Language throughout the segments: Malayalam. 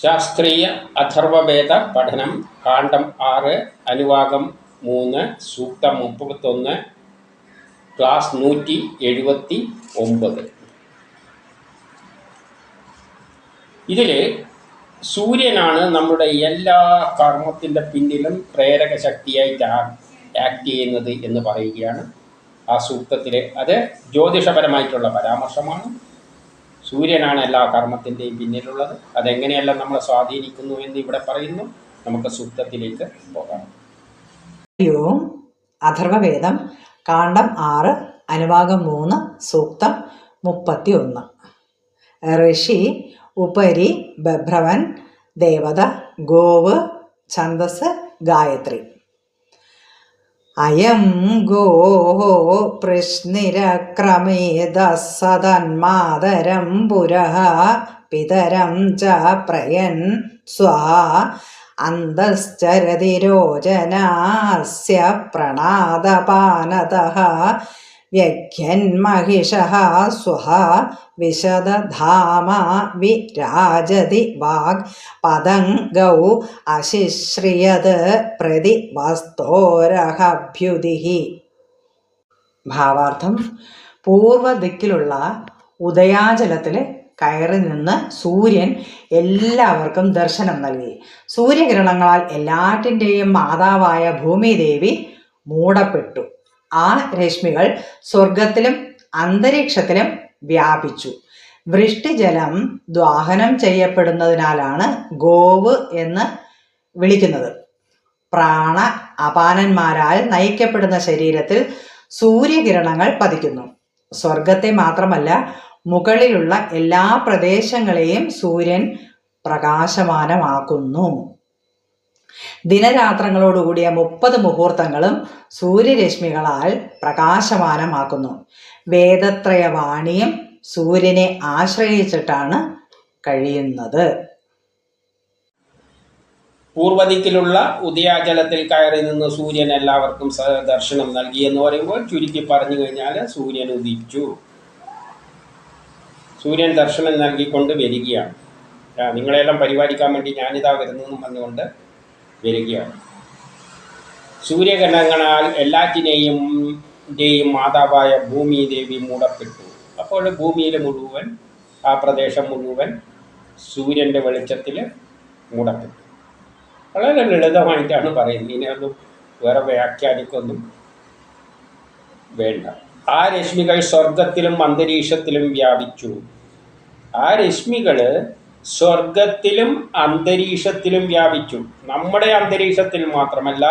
ശാസ്ത്രീയ അഥർവവേദ പഠനം കാണ്ഡം ആറ് അനുവാകം മൂന്ന് സൂക്തം മുപ്പത്തൊന്ന് ക്ലാസ് നൂറ്റി എഴുപത്തി ഒമ്പത്. ഇതിൽ സൂര്യനാണ് നമ്മുടെ എല്ലാ കർമ്മത്തിന്റെ പിന്നിലും പ്രേരക ശക്തിയായിട്ട് ആക്ട് ചെയ്യുന്നത് എന്ന് പറയുകയാണ്. ആ സൂക്തത്തിലെ അത് ജ്യോതിഷപരമായിട്ടുള്ള പരാമർശമാണ്. സൂര്യനാണ് എല്ലാ കർമ്മത്തിന്റെയും പിന്നിലുള്ളത്. അതെങ്ങനെയെല്ലാം നമ്മൾ സ്വാധീനിക്കുന്നു എന്ന് ഇവിടെ പറയുന്നു? നമുക്ക് സൂക്തത്തിലേക്ക് പോകാം. യും അഥർവവേദം കാണ്ഡം ആറ് അനുഭാഗം മൂന്ന് സൂക്തം മുപ്പത്തി ഒന്ന് ഋഷി ഉപരി ബഭ്രവൻ ദേവത ഗോവ് ഛന്ദസ് ഗായത്രി. അയം ഗോഹോ പ്രശ്നിരക്രമേത സതന്മാതരം പുരഃ പിതരം ച പ്രയൻ സ്വാ അന്തശ്ചരതിരോചനാസ്യ പ്രണാദപാനതഃ വ്യഘ്യന്മഹിഷः സ്വഹ വിശദധാമ വിരാജതി വാഗ് പതംഗൗ അശിശ്രിയത് പ്രതി വസ്തോരഹഭ്യുതിः ഭാവാർത്ഥം പൂർവദിക്കിലുള്ള ഉദയാചലത്തിൽ കയറി നിന്ന് സൂര്യൻ എല്ലാവർക്കും ദർശനം നൽകി. സൂര്യകിരണങ്ങളാൽ എല്ലാറ്റിന്റെയും മാതാവായ ഭൂമിദേവി മൂടപ്പെട്ടു. ആ രശ്മികൾ സ്വർഗത്തിലും അന്തരീക്ഷത്തിലും വ്യാപിച്ചു. വൃഷ്ടിജലം ദ്വാഹനം ചെയ്യപ്പെടുന്നതിനാലാണ് ഗോവ് എന്ന് വിളിക്കുന്നത്. പ്രാണ അപാനന്മാരാൽ നയിക്കപ്പെടുന്ന ശരീരത്തിൽ സൂര്യകിരണങ്ങൾ പതിക്കുന്നു. സ്വർഗത്തെ മാത്രമല്ല മുകളിലുള്ള എല്ലാ പ്രദേശങ്ങളെയും സൂര്യൻ പ്രകാശമാനമാക്കുന്നു. ദിനരാത്രങ്ങളോടുകൂടിയ മുപ്പത് മുഹൂർത്തങ്ങളും സൂര്യരശ്മികളാൽ പ്രകാശമാനമാക്കുന്നു. വേദത്രയ വാണിയും സൂര്യനെ ആശ്രയിച്ചിട്ടാണ് കഴിയുന്നത്. പൂർവദിക്കിലുള്ള ഉദയാചലത്തിൽ കയറി നിന്ന് സൂര്യൻ എല്ലാവർക്കും ദർശനം നൽകി എന്ന് പറയുമ്പോൾ ചുരുക്കി പറഞ്ഞു കഴിഞ്ഞാൽ സൂര്യൻ ഉദിച്ചു. സൂര്യൻ ദർശനം നൽകിക്കൊണ്ട് വരികയാണ്. നിങ്ങളെല്ലാം പരിപാലിക്കാൻ വേണ്ടി ഞാനിതാ വരുന്നു എന്ന് പറഞ്ഞുകൊണ്ട് വരികയാണ്. സൂര്യഗ്രഹങ്ങളാൽ എല്ലാറ്റിനെയും മാതാവായ ഭൂമി ദേവി മൂടപ്പെട്ടു. അപ്പോൾ ഭൂമിയിൽ മുഴുവൻ ആ പ്രദേശം മുഴുവൻ സൂര്യന്റെ വെളിച്ചത്തിൽ മൂടപ്പെട്ടു. വളരെ ലളിതമായിട്ടാണ് പറയുന്നത്. ഇനിയൊന്നും വേറെ വ്യാഖ്യാനിക്കൊന്നും വേണ്ട. ആ രശ്മികൾ സ്വർഗത്തിലും അന്തരീക്ഷത്തിലും വ്യാപിച്ചു. ആ രശ്മികൾ സ്വർഗത്തിലും അന്തരീക്ഷത്തിലും വ്യാപിച്ചു. നമ്മുടെ അന്തരീക്ഷത്തിൽ മാത്രമല്ല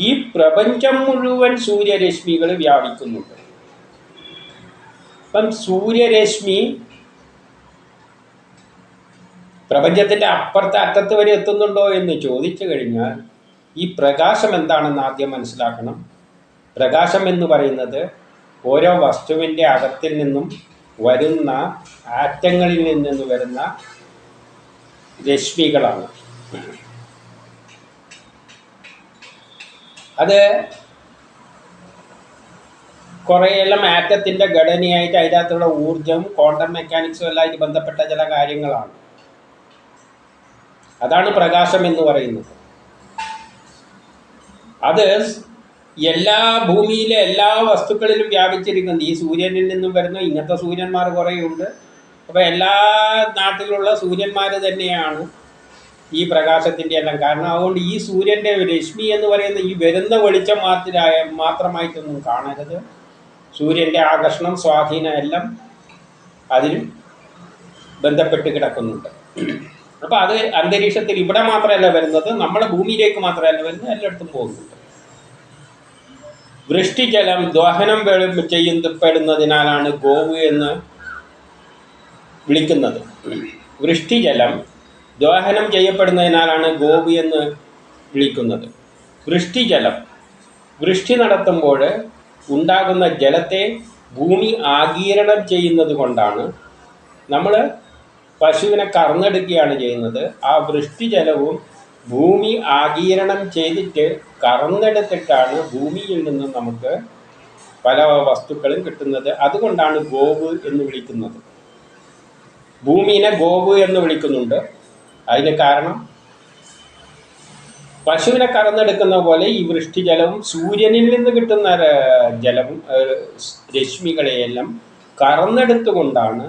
ഈ പ്രപഞ്ചം മുഴുവൻ സൂര്യരശ്മികൾ വ്യാപിക്കുന്നുണ്ട്. അപ്പം സൂര്യരശ്മി പ്രപഞ്ചത്തിന്റെ അപ്പുറത്തെ അറ്റത്ത് വരെ എത്തുന്നുണ്ടോ എന്ന് ചോദിച്ചു കഴിഞ്ഞാൽ ഈ പ്രകാശം എന്താണെന്ന് ആദ്യം മനസ്സിലാക്കണം. പ്രകാശം എന്ന് പറയുന്നത് ഓരോ വസ്തുവിന്റെ അകത്തിൽ നിന്നും വരുന്ന ആറ്റങ്ങളിൽ നിന്ന് വരുന്ന രശ്മികളാണ്. അത് കുറേയെല്ലാം ആറ്റത്തിന്റെ ഘടനയായിട്ട് അതിനകത്തുള്ള ഊർജം ക്വാണ്ടം മെക്കാനിക്സും എല്ലാം ആയിട്ട് ബന്ധപ്പെട്ട ചില കാര്യങ്ങളാണ്. അതാണ് പ്രകാശം എന്ന് പറയുന്നത്. അത് എല്ലാ ഭൂമിയിലെ എല്ലാ വസ്തുക്കളിലും വ്യാപിച്ചിരിക്കുന്നത് ഈ സൂര്യനിൽ നിന്നും വരുന്ന ഇങ്ങനത്തെ സൂര്യന്മാർ കുറേയുണ്ട്. അപ്പോൾ എല്ലാ നാട്ടിലുള്ള സൂര്യന്മാർ തന്നെയാണ് ഈ പ്രകാശത്തിന്റെ എല്ലാം കാരണം അതുകൊണ്ട് ഈ സൂര്യന്റെ രശ്മി എന്ന് പറയുന്ന ഈ വരുന്ന വെളിച്ചം മാത്രമായ മാത്രമായിട്ടൊന്നും കാണരുത്. സൂര്യന്റെ ആകർഷണം സ്വാധീനം എല്ലാം അതിനും ബന്ധപ്പെട്ട് കിടക്കുന്നുണ്ട്. അപ്പോൾ അത് അന്തരീക്ഷത്തിൽ ഇവിടെ മാത്രമല്ല വരുന്നത് നമ്മുടെ ഭൂമിയിലേക്ക് മാത്രമല്ല വരുന്നത് എല്ലായിടത്തും പോകുന്നുണ്ട്. വൃഷ്ടിജലം ദോഹനം ചെയ്യപ്പെടുന്നതിനാലാണ് ഗോവ് എന്ന് വിളിക്കുന്നത്. വൃഷ്ടിജലം ദോഹനം ചെയ്യപ്പെടുന്നതിനാലാണ് ഗോപി എന്ന് വിളിക്കുന്നത്. വൃഷ്ടിജലം വൃഷ്ടി നടത്തുമ്പോൾ ഉണ്ടാകുന്ന ജലത്തെ ഭൂമി ആഗീരണം ചെയ്യുന്നത് കൊണ്ടാണ് നമ്മൾ പശുവിനെ കറന്നെടുക്കുകയാണ് ചെയ്യുന്നത്. ആ വൃഷ്ടിജലവും ഭൂമി ആഗീരണം ചെയ്തിട്ട് കറന്നെടുത്തിട്ടാണ് ഭൂമിയിൽ നിന്ന് നമുക്ക് പല വസ്തുക്കളും കിട്ടുന്നത്. അതുകൊണ്ടാണ് ഗോവ് എന്ന് വിളിക്കുന്നത്. ഭൂമിനെ ഗോവ് എന്ന് വിളിക്കുന്നുണ്ട്. അതിന് കാരണം പശുവിനെ കറന്നെടുക്കുന്ന പോലെ ഈ വൃഷ്ടിജലവും സൂര്യനിൽ നിന്ന് കിട്ടുന്ന ജലവും രശ്മികളെയെല്ലാം കറന്നെടുത്തുകൊണ്ടാണ്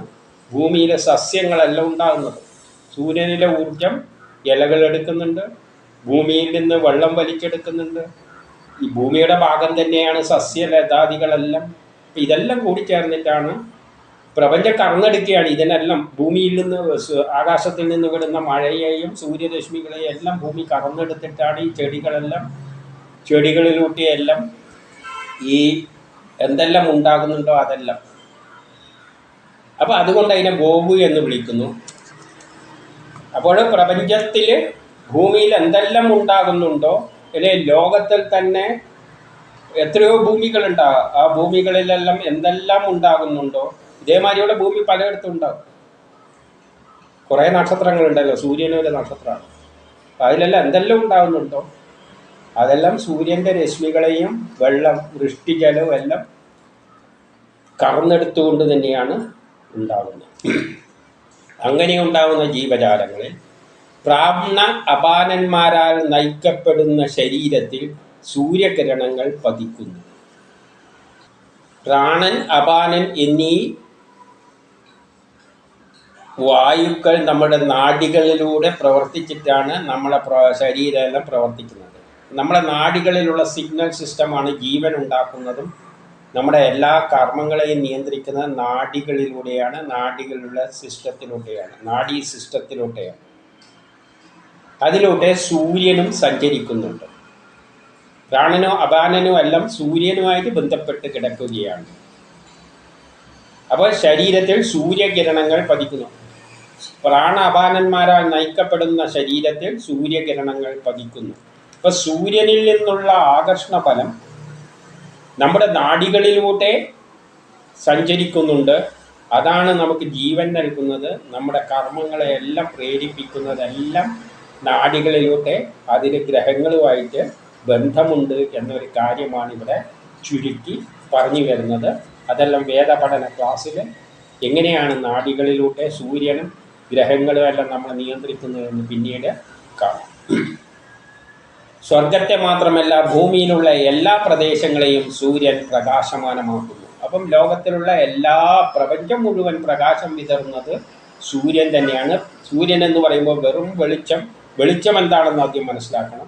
ഭൂമിയിലെ സസ്യങ്ങളെല്ലാം ഉണ്ടാകുന്നത്. സൂര്യനിലെ ഊർജം ഇലകൾ എടുക്കുന്നുണ്ട് ഭൂമിയിൽ നിന്ന് വെള്ളം വലിച്ചെടുക്കുന്നുണ്ട്. ഈ ഭൂമിയുടെ ഭാഗം തന്നെയാണ് സസ്യലതാദികളെല്ലാം. ഇതെല്ലാം കൂടി ചേർന്നിട്ടാണ് പ്രപഞ്ചം കറന്നെടുക്കുകയാണ് ഇതിനെല്ലാം ഭൂമിയിൽ നിന്ന് ആകാശത്തിൽ നിന്ന് വിടുന്ന മഴയെയും സൂര്യരശ്മികളെയും എല്ലാം ഭൂമി കറന്നെടുത്തിട്ടാണ് ഈ ചെടികളെല്ലാം ചെടികളിലൂട്ടിയെല്ലാം ഈ എന്തെല്ലാം ഉണ്ടാകുന്നുണ്ടോ അതെല്ലാം. അപ്പോൾ അതുകൊണ്ട് അതിനെ ഗോവു എന്ന് വിളിക്കുന്നു. അപ്പോൾ പ്രപഞ്ചത്തിൽ ഭൂമിയിൽ എന്തെല്ലാം ഉണ്ടാകുന്നുണ്ടോ അല്ലെ ലോകത്തിൽ തന്നെ എത്രയോ ഭൂമികളുണ്ടാകാം ആ ഭൂമികളിലെല്ലാം എന്തെല്ലാം ഉണ്ടാകുന്നുണ്ടോ ഇതേമാതിരിയുള്ള ഭൂമി പലയിടത്തും ഉണ്ടാവും. കുറേ നക്ഷത്രങ്ങളുണ്ടല്ലോ സൂര്യനും ഒരു നക്ഷത്രമാണ് അപ്പം അതിലെല്ലാം എന്തെല്ലാം ഉണ്ടാവുന്നുണ്ടോ? അതെല്ലാം സൂര്യന്റെ രശ്മികളെയും വെള്ളം വൃഷ്ടിജലവും എല്ലാം കറന്നെടുത്തുകൊണ്ട് തന്നെയാണ് ഉണ്ടാകുന്നത് അങ്ങനെ ഉണ്ടാകുന്ന ജീവജാലങ്ങളിൽ പ്രാപ്ന അപാനന്മാരാൽ നയിക്കപ്പെടുന്ന ശരീരത്തിൽ സൂര്യകിരണങ്ങൾ പതിക്കുന്നു. പ്രാണൻ അപാനൻ എന്നീ വായുക്കൾ നമ്മുടെ നാഡികളിലൂടെ പ്രവർത്തിച്ചിട്ടാണ് നമ്മളെ ശരീരമെല്ലാം പ്രവർത്തിക്കുന്നത്. നമ്മുടെ നാഡികളിലുള്ള സിഗ്നൽ സിസ്റ്റമാണ് ജീവൻ ഉണ്ടാക്കുന്നതും നമ്മുടെ എല്ലാ കർമ്മങ്ങളെയും നിയന്ത്രിക്കുന്ന നാഡികളിലൂടെയാണ് നാഡികളുടെ സിസ്റ്റത്തിലൂടെയാണ് നാഡീ സിസ്റ്റത്തിലൂടെയാണ്. അതിലൂടെ സൂര്യനും സഞ്ചരിക്കുന്നുണ്ട്. പ്രാണനോ അപാനനോ എല്ലാം സൂര്യനുമായിട്ട് ബന്ധപ്പെട്ട് കിടക്കുകയാണ്. അപ്പോൾ ശരീരത്തിൽ സൂര്യകിരണങ്ങൾ പതിക്കുന്നു. പ്രാണ അപാനന്മാരാൽ നയിക്കപ്പെടുന്ന ശരീരത്തിൽ സൂര്യകിരണങ്ങൾ പതിക്കുന്നു. അപ്പൊ സൂര്യനിൽ നിന്നുള്ള ആകർഷണ ഫലം നമ്മുടെ നാടികളിലൂടെ സഞ്ചരിക്കുന്നുണ്ട്. അതാണ് നമുക്ക് ജീവൻ നൽകുന്നത്. നമ്മുടെ കർമ്മങ്ങളെ എല്ലാം പ്രേരിപ്പിക്കുന്നതെല്ലാം നാടികളിലൂടെ അതിന് ഗ്രഹങ്ങളുമായിട്ട് ബന്ധമുണ്ട് എന്നൊരു കാര്യമാണ് ഇവിടെ ചുരുക്കി പറഞ്ഞു വരുന്നത്. അതെല്ലാം വേദപഠന ക്ലാസ്സിൽ എങ്ങനെയാണ് നാടികളിലൂടെ സൂര്യനും ഗ്രഹങ്ങളും എല്ലാം നമ്മൾ നിയന്ത്രിക്കുന്നതെന്ന് പിന്നീട് കാണാം. സ്വർഗത്തെ മാത്രമല്ല ഭൂമിയിലുള്ള എല്ലാ പ്രദേശങ്ങളെയും സൂര്യൻ പ്രകാശമാനമാക്കുന്നു. അപ്പം ലോകത്തിലുള്ള എല്ലാ പ്രപഞ്ചം മുഴുവൻ പ്രകാശം വിതറുന്നത് സൂര്യൻ തന്നെയാണ്. സൂര്യൻ എന്ന് പറയുമ്പോൾ വെറും വെളിച്ചം. വെളിച്ചം എന്താണെന്ന് ആദ്യം മനസ്സിലാക്കണം.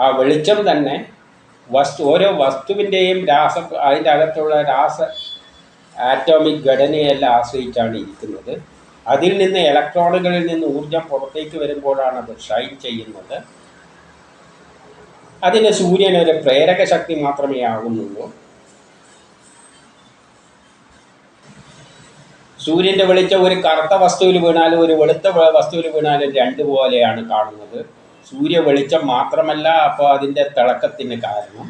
ആ വെളിച്ചം തന്നെ വസ്തു ഓരോ വസ്തുവിന്റെയും രാസ അതിന്റെ അകത്തുള്ള രാസ ആറ്റോമിക് ഘടനയെല്ലാം ആശ്രയിച്ചാണ് ഇരിക്കുന്നത്. അതിൽ നിന്ന് ഇലക്ട്രോണുകളിൽ നിന്ന് ഊർജം പുറത്തേക്ക് വരുമ്പോഴാണ് അത് ഷൈൻ ചെയ്യുന്നത്. അതിന് സൂര്യൻ ഒരു പ്രേരക ശക്തി മാത്രമേ ആകുന്നുള്ളൂ. സൂര്യന്റെ വെളിച്ചം ഒരു കറുത്ത വസ്തുവിൽ വീണാലും ഒരു വെളുത്ത വസ്തുവിൽ വീണാലും രണ്ട് പോലെയാണ് കാണുന്നത്. സൂര്യ വെളിച്ചം മാത്രമല്ല അപ്പോൾ അതിന്റെ തിളക്കത്തിന് കാരണം.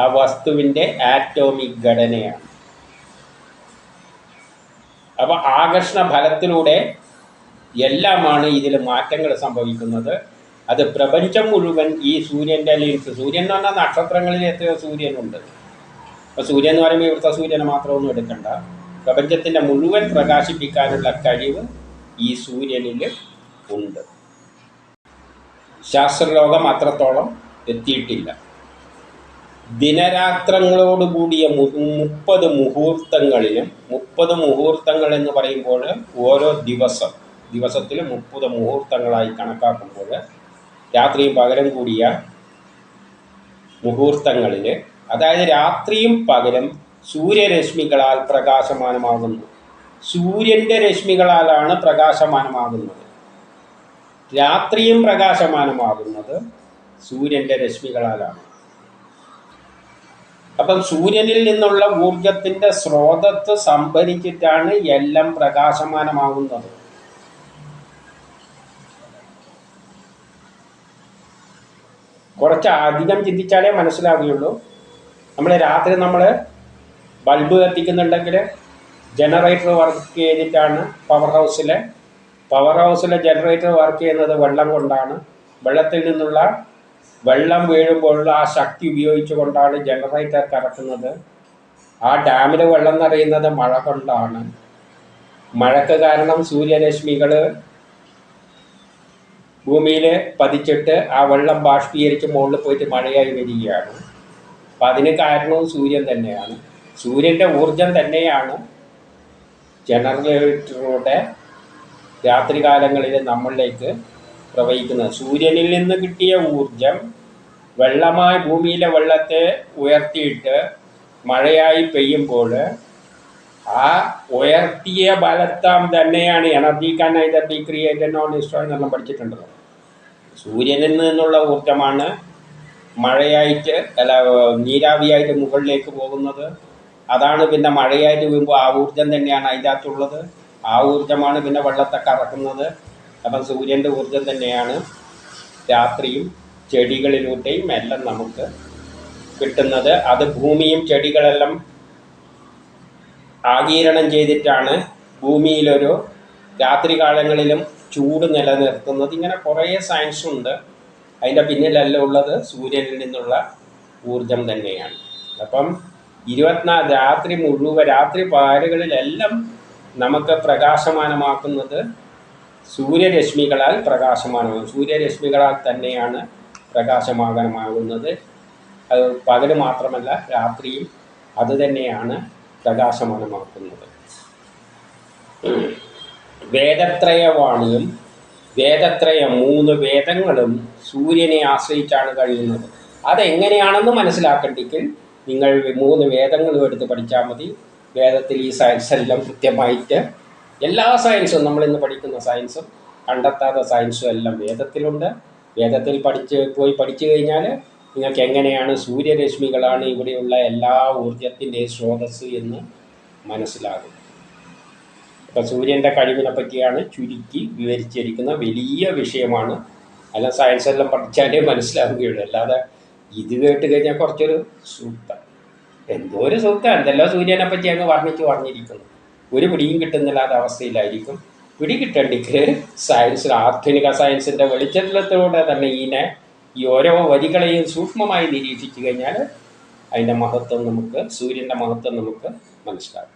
ആ വസ്തുവിന്റെ ആറ്റോമിക് ഘടനയാണ്. അപ്പോൾ ആകർഷണ ഫലത്തിലൂടെ എല്ലാമാണ് ഇതിൽ മാറ്റങ്ങൾ സംഭവിക്കുന്നത്. അത് പ്രപഞ്ചം മുഴുവൻ ഈ സൂര്യന്റെ ലിൻസ് സൂര്യൻ എന്ന് പറഞ്ഞാൽ നക്ഷത്രങ്ങളിൽ എത്രയോ സൂര്യനുണ്ട്. അപ്പോൾ സൂര്യൻ എന്ന് പറയുമ്പോൾ ഇവിടുത്തെ സൂര്യനെ മാത്രമൊന്നും എടുക്കണ്ട. പ്രപഞ്ചത്തിന്റെ മുഴുവൻ പ്രകാശിപ്പിക്കാനുള്ള കഴിവ് ഈ സൂര്യനിൽ ഉണ്ട്. ശാസ്ത്രലോകം അത്രത്തോളം എത്തിയിട്ടില്ല. ദിനരാത്രങ്ങളോടുകൂടിയ മു മുപ്പത് മുഹൂർത്തങ്ങളിലും മുപ്പത് മുഹൂർത്തങ്ങൾ എന്ന് പറയുമ്പോൾ ഓരോ ദിവസം ദിവസത്തിൽ മുപ്പത് മുഹൂർത്തങ്ങളായി കണക്കാക്കുമ്പോൾ രാത്രിയും പകലും കൂടിയ മുഹൂർത്തങ്ങളിൽ അതായത് രാത്രിയും പകലും സൂര്യരശ്മികളാൽ പ്രകാശമാനമാകുന്നു. സൂര്യന്റെ രശ്മികളാലാണ് പ്രകാശമാനമാകുന്നത്. രാത്രിയും പ്രകാശമാനമാകുന്നത് സൂര്യന്റെ രശ്മികളാലാണ്. അപ്പം സൂര്യനിൽ നിന്നുള്ള ഊർജത്തിന്റെ സ്രോതത്ത് സംഭരിച്ചിട്ടാണ് എല്ലാം പ്രകാശമാനമാകുന്നത്. കുറച്ച് അധികം ചിന്തിച്ചാലേ മനസ്സിലാവുകയുള്ളൂ. നമ്മൾ രാത്രി നമ്മൾ ബൾബ് കത്തിക്കുന്നുണ്ടെങ്കിൽ ജനറേറ്റർ വർക്ക് ചെയ്തിട്ടാണ് പവർ ഹൗസിലെ. പവർ ഹൗസിലെ ജനറേറ്റർ വർക്ക് ചെയ്യുന്നത് വെള്ളം കൊണ്ടാണ്. വെള്ളത്തിൽ നിന്നുള്ള വെള്ളം വീഴുമ്പോഴുള്ള ആ ശക്തി ഉപയോഗിച്ചുകൊണ്ടാണ് ജനറേറ്റർ കറക്കുന്നത്. ആ ഡാമിൽ വെള്ളം നിറയുന്നത് മഴ കൊണ്ടാണ്. മഴക്ക് കാരണം സൂര്യരശ്മികൾ ഭൂമിയിൽ പതിച്ചിട്ട് ആ വെള്ളം ബാഷ്പീകരിച്ച് മുകളിൽ പോയിട്ട് മഴയായി വരികയാണ്. അപ്പം അതിന് കാരണവും സൂര്യൻ തന്നെയാണ്. സൂര്യന്റെ ഊർജം തന്നെയാണ് ജനറേറ്ററിലൂടെ രാത്രികാലങ്ങളിൽ നമ്മളിലേക്ക് പ്രവഹിക്കുന്നത്. സൂര്യനിൽ നിന്ന് കിട്ടിയ ഊർജം വെള്ളമായി ഭൂമിയിലെ വെള്ളത്തെ ഉയർത്തിയിട്ട് മഴയായി പെയ്യുമ്പോൾ ആ ഉയർത്തിയ ബലത്താം തന്നെയാണ് energy can either be created non destroy എന്നെല്ലാം പഠിച്ചിട്ടുണ്ടല്ലോ സൂര്യനിൽ നിന്നുള്ള ഊർജമാണ് മഴയായിട്ട് അല്ല നീരാവിയായിട്ട് മുകളിലേക്ക് പോകുന്നത്. അതാണ് പിന്നെ മഴയായിട്ട് വീഴുമ്പോൾ ആ ഊർജം തന്നെയാണ് അതിന്റെ അകത്തുള്ളത് ആ ഊർജമാണ് പിന്നെ വെള്ളത്തെ കറക്കുന്നത്. അപ്പം സൂര്യന്റെ ഊർജം തന്നെയാണ് രാത്രിയും ചെടികളിലൂടെയും എല്ലാം നമുക്ക് കിട്ടുന്നത്. അത് ഭൂമിയും ചെടികളെല്ലാം ആകീരണം ചെയ്തിട്ടാണ് ഭൂമിയിലൊരു രാത്രികാലങ്ങളിലും ചൂട് നിലനിർത്തുന്നത്. ഇങ്ങനെ കുറേ സയൻസ് ഉണ്ട്. അതിന്റെ പിന്നിലല്ല ഉള്ളത് സൂര്യനിൽ നിന്നുള്ള ഊർജം തന്നെയാണ്. അപ്പം ഇരുപത്തിനാല് രാത്രി മുഴുവൻ രാത്രി പാലുകളിലെല്ലാം നമുക്ക് പ്രകാശമാനമാക്കുന്നത് സൂര്യരശ്മികളാൽ പ്രകാശമാനമാകും സൂര്യരശ്മികളാൽ തന്നെയാണ് പ്രകാശമാകനമാകുന്നത്. അത് പകൽ മാത്രമല്ല രാത്രിയും അത് തന്നെയാണ് പ്രകാശമാനമാക്കുന്നത്. വേദത്രയവാണിയും വേദത്രയ മൂന്ന് വേദങ്ങളും സൂര്യനെ ആശ്രയിച്ചാണ് കഴിയുന്നത്. അതെങ്ങനെയാണെന്ന് മനസ്സിലാക്കണ്ടെങ്കിൽ നിങ്ങൾ മൂന്ന് വേദങ്ങളും എടുത്ത് പഠിച്ചാൽ മതി. വേദത്തിൽ ഈ സയൻസ് എല്ലാം കൃത്യമായിട്ട് എല്ലാ സയൻസും നമ്മൾ ഇന്ന് പഠിക്കുന്ന സയൻസും കണ്ടെത്താത്ത സയൻസും എല്ലാം വേദത്തിലുണ്ട്. വേദത്തിൽ പഠിച്ച് പോയി പഠിച്ചു കഴിഞ്ഞാൽ നിങ്ങൾക്ക് എങ്ങനെയാണ് സൂര്യരശ്മികളാണ് ഇവിടെയുള്ള എല്ലാ ഊർജത്തിന്റെയും സ്രോതസ് എന്ന് മനസ്സിലാകും. ഇപ്പം സൂര്യന്റെ കഴിവിനെ പറ്റിയാണ് ചുരുക്കി വിവരിച്ചിരിക്കുന്ന വലിയ വിഷയമാണ്. അല്ല സയൻസ് എല്ലാം പഠിച്ചാലേ മനസ്സിലാവുകയുള്ളൂ. അല്ലാതെ ഇത് കേട്ട് കഴിഞ്ഞാൽ കുറച്ചൊരു സൂക്തം. എന്തോ ഒരു സൂക്തം. എന്തെല്ലാം സൂര്യനെ പറ്റി അങ്ങ് വർണിച്ച് പറഞ്ഞിരിക്കുന്നു. ഒരു പിടിയും കിട്ടുന്നില്ലാത്ത അവസ്ഥയിലായിരിക്കും. പിടി കിട്ടണ്ടെങ്കിൽ സയൻസ് ആധുനിക സയൻസിന്റെ വെളിച്ചത്തിലൂടെ തന്നെ ഇതിനെ ഈ ഓരോ വരികളെയും സൂക്ഷ്മമായി നിരീക്ഷിച്ചു കഴിഞ്ഞാൽ അതിന്റെ മഹത്വം നമുക്ക് സൂര്യന്റെ മഹത്വം നമുക്ക് മനസ്സിലാകും.